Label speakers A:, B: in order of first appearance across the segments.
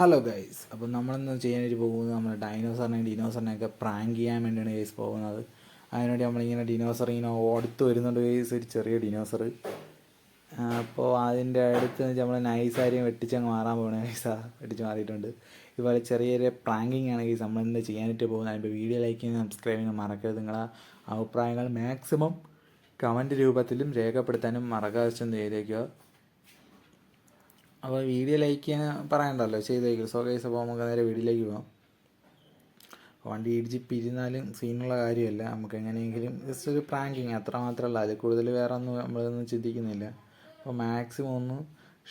A: Hello guys അപ്പം നമ്മളിന്ന് ചെയ്യാനായിട്ട് പോകുന്നത്? നമ്മൾ ഡൈനോസറിനെ ഡിനോസറിനെയൊക്കെ പ്രാങ്ക് ചെയ്യാൻ വേണ്ടിയാണ് ഗൈസ് പോകുന്നത്. അതിനുവേണ്ടി നമ്മളിങ്ങനെ ഡിനോസർ ഇങ്ങനെ ഓടുത്ത് വരുന്നുണ്ട് ഗൈസ് ഒരു ചെറിയ ഡിനോസർ അപ്പോൾ അതിന്റെ അടുത്ത് നമ്മൾ നൈസാര്യം വെട്ടിച്ചങ്ങ് മാറാൻ പോകണേ ഗൈസാ വെട്ടിച്ച് മാറിയിട്ടുണ്ട്. ഇതുപോലെ ചെറിയ ചെറിയ പ്രാങ്കിങ് ആണ് ഗൈസ് നമ്മളിന്ന് ചെയ്യാനായിട്ട് പോകുന്നത്. അതിന്റെ വീഡിയോ ലൈക്ക് ചെയ്യുന്ന സബ്സ്ക്രൈബ് ചെയ്യാൻ മറക്കരുത് നിങ്ങളുടെ അഭിപ്രായങ്ങൾ മാക്സിമം കമന്റ് രൂപത്തിലും രേഖപ്പെടുത്താനും മറക്കാതെ ചെയ്തേക്കുക അപ്പോൾ വീഡിയോ ലൈക്ക് ചെയ്യാൻ പറയണ്ടല്ലോ. ചെയ്തേക്കും സോ കേസ് അപ്പോൾ നമുക്ക് നേരെ വീഡിയോയിലേക്ക് പോകാം വണ്ടി ഇടിച്ച് പിരിഞ്ഞാലും സീനുള്ള കാര്യമല്ല. നമുക്ക് എങ്ങനെയെങ്കിലും ജസ്റ്റ് ഒരു പ്രാങ്കിങ് അത്ര മാത്രമല്ല അതിൽ കൂടുതൽ വേറെ ഒന്നും നമ്മളൊന്നും ചിന്തിക്കുന്നില്ല. അപ്പോൾ മാക്സിമം ഒന്ന്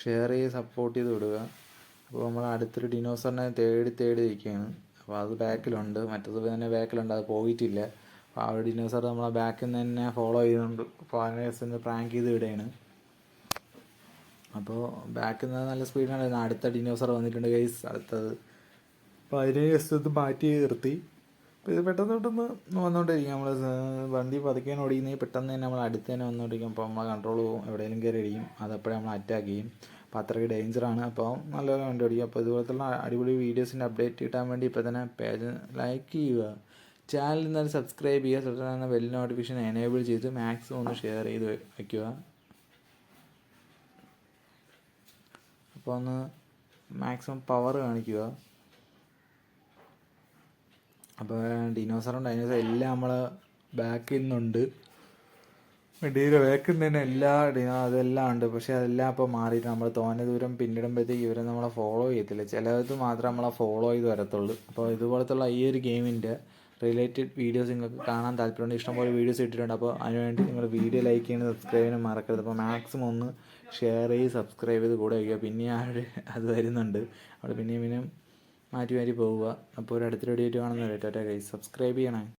A: ഷെയർ ചെയ്ത് സപ്പോർട്ട് ചെയ്ത് വിടുക. അപ്പോൾ നമ്മൾ അടുത്തൊരു ഡിനോസറിനെ തേടി തേടി ഇരിക്കുകയാണ് അപ്പോൾ അത് ബാക്കിലുണ്ട്. മറ്റത് തന്നെ ബാക്കിലുണ്ട്. അത് പോയിട്ടില്ല. അപ്പോൾ ആ ഒരു ഡിനോസർ നമ്മളെ ബാക്കിൽ നിന്ന് തന്നെ ഫോളോ ചെയ്യുന്നുണ്ട്. അപ്പോൾ അതിനെ പ്രാങ്ക് ചെയ്ത് വിടുകയാണ്. അപ്പോൾ ബാക്കിൽ നിന്ന് നല്ല സ്പീഡാണ്. അടുത്ത ഡിനോസർ വന്നിട്ടുണ്ട് ഗൈസ് അടുത്തത്. അപ്പോൾ അതിനെ ജസ്റ്റ് ഇത് മാറ്റി നിർത്തി. അപ്പോൾ ഇത് പെട്ടെന്ന് പെട്ടെന്ന് വന്നുകൊണ്ടിരിക്കും നമ്മൾ വണ്ടി പതുക്കാൻ ഓടിക്കുന്നത് പെട്ടെന്ന് തന്നെ നമ്മൾ അടുത്ത് തന്നെ വന്നുകൊണ്ടിരിക്കും അപ്പോൾ നമ്മളെ കൺട്രോൾ പോകും എവിടെയെങ്കിലും കയറി അടിക്കും. അതപ്പോഴേ നമ്മൾ അറ്റാക്ക് ചെയ്യും. അപ്പോൾ അത്രയ്ക്ക് ഡേഞ്ചറാണ് അപ്പോൾ നല്ലപോലെ വണ്ടി ഓടിക്കും. അപ്പോൾ ഇതുപോലത്തുള്ള അടിപൊളി വീഡിയോസിന്റെ അപ്ഡേറ്റ് കിട്ടാൻ വേണ്ടി ഇപ്പോൾ തന്നെ പേജ് ലൈക്ക് ചെയ്യുക. ചാനൽ എന്നാലും സബ്സ്ക്രൈബ് ചെയ്യുക. തുടർന്ന് ബെൽ നോട്ടിഫിക്കേഷൻ എനേബിൾ ചെയ്ത് മാക്സിമം ഒന്ന് ഷെയർ ചെയ്ത് വയ്ക്കുക അപ്പോൾ ഒന്ന് മാക്സിമം പവർ കാണിക്കുക. അപ്പോൾ ഡിനോസറും ഡൈനോസറും എല്ലാം നമ്മൾ ബാക്കിൽ നിന്നുണ്ട് വണ്ടിയുടെ ബാക്കിൽ നിന്ന് തന്നെ എല്ലാ അതെല്ലാം ഉണ്ട്. പക്ഷേ അതെല്ലാം അപ്പോൾ മാറിയിട്ട് നമ്മൾ തോനെ ദൂരം പിന്നിടുമ്പോഴത്തേക്ക് ഇവരെ നമ്മളെ ഫോളോ ചെയ്യത്തില്ല. ചിലത് മാത്രമേ നമ്മളെ ഫോളോ ചെയ്ത് വരത്തുള്ളൂ. അപ്പോൾ ഇതുപോലത്തുള്ള ഈ ഒരു ഗെയിമിന്റെ റിലേറ്റഡ് വീഡിയോസ് നിങ്ങൾക്ക് കാണാൻ താല്പര്യമുണ്ട്. ഇഷ്ടംപോലെ വീഡിയോസ് ഇട്ടിട്ടുണ്ട്. അപ്പോൾ അതിനുവേണ്ടി നിങ്ങൾ വീഡിയോ ലൈക്ക് ചെയ്യുന്നത് സബ്സ്ക്രൈബ് ചെയ്യാനും മറക്കരുത്. അപ്പോൾ മാക്സിമം ഒന്ന് ഷെയർ ചെയ്ത് സബ്സ്ക്രൈബ് ചെയ്ത് കൂടെ വയ്ക്കുക. പിന്നെ ആ ഒരു അത് വരുന്നുണ്ട്. അവിടെ പിന്നെയും പിന്നെയും മാറ്റി മാറ്റി പോവുക. അപ്പോൾ ഒരു അടുത്തൊരു ആയിട്ട് കാണുന്നവരെ. ടാറ്റ കൈ സബ്സ്ക്രൈബ് ചെയ്യണേ.